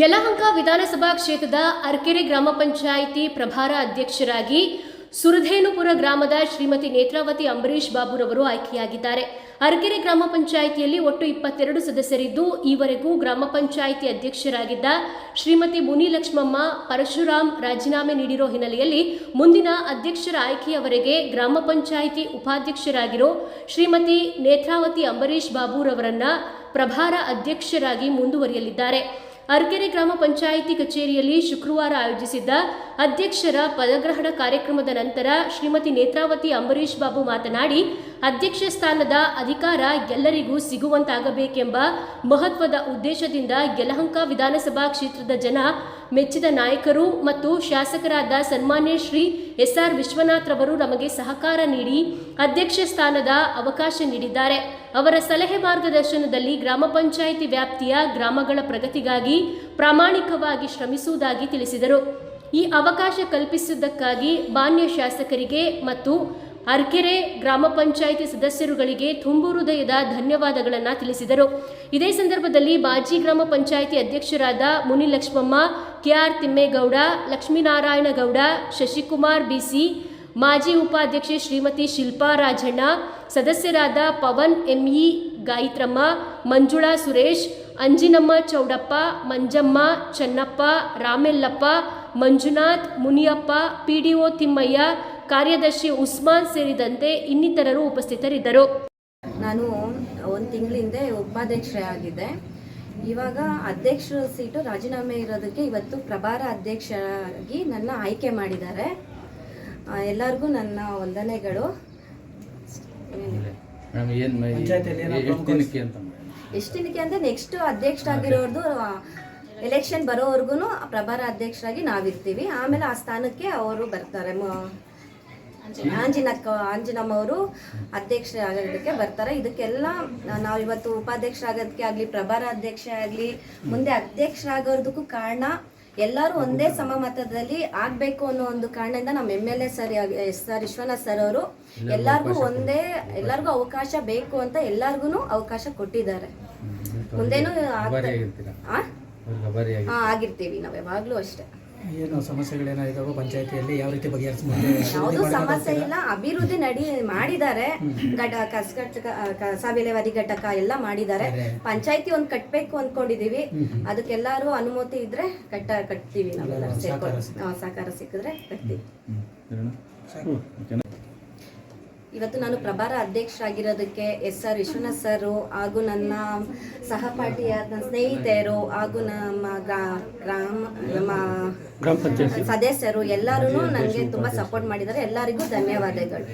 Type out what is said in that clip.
ಯಲಹಂಕ ವಿಧಾನಸಭಾ ಕ್ಷೇತ್ರದ ಅರ್ಕೆರೆ ಗ್ರಾಮ ಪಂಚಾಯಿತಿ ಪ್ರಭಾರ ಅಧ್ಯಕ್ಷರಾಗಿ ಸುರಧೇನುಪುರ ಗ್ರಾಮದ ಶ್ರೀಮತಿ ನೇತ್ರಾವತಿ ಅಂಬರೀಶ್ ಬಾಬುರವರು ಆಯ್ಕೆಯಾಗಿದ್ದಾರೆ. ಅರ್ಕೆರೆ ಗ್ರಾಮ ಪಂಚಾಯಿತಿಯಲ್ಲಿ ಒಟ್ಟು ಇಪ್ಪತ್ತೆರಡು ಸದಸ್ಯರಿದ್ದು, ಈವರೆಗೂ ಗ್ರಾಮ ಪಂಚಾಯಿತಿ ಅಧ್ಯಕ್ಷರಾಗಿದ್ದ ಶ್ರೀಮತಿ ಮುನಿಲಕ್ಷ್ಮಮ್ಮ ಪರಶುರಾಮ್ ರಾಜೀನಾಮೆ ನೀಡಿರೋ ಹಿನ್ನೆಲೆಯಲ್ಲಿ ಮುಂದಿನ ಅಧ್ಯಕ್ಷರ ಆಯ್ಕೆಯವರೆಗೆ ಗ್ರಾಮ ಪಂಚಾಯಿತಿ ಉಪಾಧ್ಯಕ್ಷರಾಗಿರೋ ಶ್ರೀಮತಿ ನೇತ್ರಾವತಿ ಅಂಬರೀಶ್ ಬಾಬುರವರನ್ನ ಪ್ರಭಾರ ಅಧ್ಯಕ್ಷರಾಗಿ ಮುಂದುವರಿಯಲಿದ್ದಾರೆ. ಅರ್ಕೆರೆ ಗ್ರಾಮ ಪಂಚಾಯಿತಿ ಕಚೇರಿಯಲ್ಲಿ ಶುಕ್ರವಾರ ಆಯೋಜಿಸಿದ್ದ ಅಧ್ಯಕ್ಷರ ಪದಗ್ರಹಣ ಕಾರ್ಯಕ್ರಮದ ನಂತರ ಶ್ರೀಮತಿ ನೇತ್ರಾವತಿ ಅಂಬರೀಶ್ ಬಾಬು ಮಾತನಾಡಿ ಅಧ್ಯಕ್ಷ ಸ್ಥಾನದ ಅಧಿಕಾರ ಎಲ್ಲರಿಗೂ ಸಿಗುವಂತಾಗಬೇಕೆಂಬ ಮಹತ್ವದ ಉದ್ದೇಶದಿಂದ ಯಲಹಂಕ ವಿಧಾನಸಭಾ ಕ್ಷೇತ್ರದ ಜನ, ಮೆಚ್ಚಿದ ನಾಯಕರು ಮತ್ತು ಶಾಸಕರಾದ ಸನ್ಮಾನ್ಯ ಶ್ರೀ ಎಸ್ ಆರ್ ವಿಶ್ವನಾಥ್ ರವರು ನಮಗೆ ಸಹಕಾರ ನೀಡಿ ಅಧ್ಯಕ್ಷ ಸ್ಥಾನದ ಅವಕಾಶ ನೀಡಿದ್ದಾರೆ. ಅವರ ಸಲಹೆ ಮಾರ್ಗದರ್ಶನದಲ್ಲಿ ಗ್ರಾಮ ಪಂಚಾಯಿತಿ ವ್ಯಾಪ್ತಿಯ ಗ್ರಾಮಗಳ ಪ್ರಗತಿಗಾಗಿ ಪ್ರಾಮಾಣಿಕವಾಗಿ ಶ್ರಮಿಸುವುದಾಗಿ ತಿಳಿಸಿದರು. ಈ ಅವಕಾಶ ಕಲ್ಪಿಸಿದ್ದಕ್ಕಾಗಿ ಮಾನ್ಯ ಶಾಸಕರಿಗೆ ಮತ್ತು ಅರ್ಕೆರೆ ಗ್ರಾಮ ಪಂಚಾಯಿತಿ ಸದಸ್ಯರುಗಳಿಗೆ ತುಂಬು ಹೃದಯದ ಧನ್ಯವಾದಗಳನ್ನು ತಿಳಿಸಿದರು. ಇದೇ ಸಂದರ್ಭದಲ್ಲಿ ಬಾಜಿ ಗ್ರಾಮ ಪಂಚಾಯಿತಿ ಅಧ್ಯಕ್ಷರಾದ ಮುನಿಲಕ್ಷ್ಮಮ್ಮ, ಕೆಆರ್ ತಿಮ್ಮೇಗೌಡ, ಲಕ್ಷ್ಮೀನಾರಾಯಣಗೌಡ, ಶಶಿಕುಮಾರ್ ಬಿಸಿ, ಮಾಜಿ ಉಪಾಧ್ಯಕ್ಷೆ ಶ್ರೀಮತಿ ಶಿಲ್ಪಾ ರಾಜಣ್ಣ, ಸದಸ್ಯರಾದ ಪವನ್ ಎಂಇ ಗಾಯತ್ರಮ್ಮ, ಮಂಜುಳಾ ಸುರೇಶ್, ಅಂಜಿನಮ್ಮ ಚೌಡಪ್ಪ, ಮಂಜಮ್ಮ, ಚನ್ನಪ್ಪ, ರಾಮೆಲ್ಲಪ್ಪ, ಮಂಜುನಾಥ್, ಮುನಿಯಪ್ಪ, ಪಿಡಿಒ ತಿಮ್ಮಯ್ಯ ಕಾರ್ಯದರ್ಶಿ ಉಸ್ಮಾನ್ ಸೇರಿದಂತೆ ಇನ್ನಿತರರು ಉಪಸ್ಥಿತರಿದ್ದರು. ನಾನು ಒಂದು ತಿಂಗಳ ಹಿಂದೆ ಉಪಾಧ್ಯಕ್ಷೆ ಆಗಿದ್ದೆ. ಇವಾಗ ಅಧ್ಯಕ್ಷರ ಸೀಟು ರಾಜೀನಾಮೆ ಇರೋದಕ್ಕೆ ಇವತ್ತು ಪ್ರಭಾರ ಅಧ್ಯಕ್ಷರಾಗಿ ನನ್ನ ಆಯ್ಕೆ ಮಾಡಿದ್ದಾರೆ. ಎಲ್ಲರಿಗೂ ನನ್ನ ವಂದನೆಗಳು. ಎಷ್ಟು ದಿನಕ್ಕೆ ಅಂದರೆ ನೆಕ್ಸ್ಟ್ ಅಧ್ಯಕ್ಷರಾಗಿರೋರ್ದು ಎಲೆಕ್ಷನ್ ಬರೋವರೆಗೂ ಪ್ರಭಾರ ಅಧ್ಯಕ್ಷರಾಗಿ ನಾವಿರ್ತೀವಿ. ಆಮೇಲೆ ಆ ಸ್ಥಾನಕ್ಕೆ ಅವರು ಬರ್ತಾರೆ. ಮ- ಆಂಜಿನಕ್ಕ ಆಂಜಿನಮ್ಮ ಅವರು ಅಧ್ಯಕ್ಷ ಆಗೋದಕ್ಕೆ ಬರ್ತಾರೆ. ಇದಕ್ಕೆಲ್ಲ ನಾವು ಇವತ್ತು ಉಪಾಧ್ಯಕ್ಷರಾಗೋದಕ್ಕೆ ಆಗಲಿ ಪ್ರಭಾರ ಅಧ್ಯಕ್ಷ ಆಗಲಿ ಮುಂದೆ ಅಧ್ಯಕ್ಷರಾಗೋದಕ್ಕೂ ಕಾರಣ ಎಲ್ಲರೂ ಒಂದೇ ಸಮಮತದಲ್ಲಿ ಆಗಬೇಕು ಅನ್ನೋ ಒಂದು ಕಾರಣದಿಂದ ನಮ್ಮ M L A sir S R Vishwanath sir ಅವರು ಎಲ್ಲರಿಗೂ ಒಂದೇ ಎಲ್ಲರಿಗೂ ಅವಕಾಶ ಬೇಕು ಅಂತ ಎಲ್ಲರಿಗೂ ಅವಕಾಶ ಕೊಟ್ಟಿದ್ದಾರೆ. ಮುಂದೇನು ಆಗಿರ್ತೀವಿ ನಾವು ಯಾವಾಗಲೂ ಅಷ್ಟೇ. ಏನು ಸಮಸ್ಯೆಗಳೇನೋ ಇದಾವೆ ಪಂಚಾಯತಿಯಲ್ಲಿ ಯಾವ ರೀತಿ ಯಾವುದು ಸಮಸ್ಯೆ ಇಲ್ಲ. ಅಭಿವೃದ್ಧಿ ನಡಿ ಮಾಡಿದ್ದಾರೆ. ಗಡ ಕಸಗಟ್ಟ ಕಸ ವಿಲೇವಾರಿ ಘಟಕ ಎಲ್ಲ ಮಾಡಿದ್ದಾರೆ. ಪಂಚಾಯತಿ ಒಂದು ಕಟ್ಬೇಕು ಅನ್ಕೊಂಡಿದೀವಿ. ಅದಕ್ಕೆಲ್ಲರೂ ಅನುಮತಿ ಇದ್ರೆ ಕಟ್ಟ ಕಟ್ತೀವಿ ನಾವೆಲ್ಲ ಸೇರ್ಕೊಂಡು ಹಾ, ಸಹಕಾರ ಸಿಕ್ಕಿದ್ರೆ ಕಟ್ತೀವಿ. ಇವತ್ತು ನಾನು ಪ್ರಭಾರ ಅಧ್ಯಕ್ಷರಾಗಿರೋದಕ್ಕೆ ಎಸ್ ಆರ್ ವಿಶ್ವನಾಥ್ ಸರ್ ಹಾಗೂ ನನ್ನ ಸಹಪಾಠಿಯಾದ ಸ್ನೇಹಿತೆಯರು ಹಾಗೂ ನಮ್ಮ ಗ್ರಾ- ಗ್ರಾಮ ನಮ್ಮ ಗ್ರಾಮ ಪಂಚಾಯತಿ ಸದಸ್ಯರು ಎಲ್ಲರೂ ನನಗೆ ತುಂಬಾ ಸಪೋರ್ಟ್ ಮಾಡಿದ್ದಾರೆ ಎಲ್ಲರಿಗೂ ಧನ್ಯವಾದಗಳು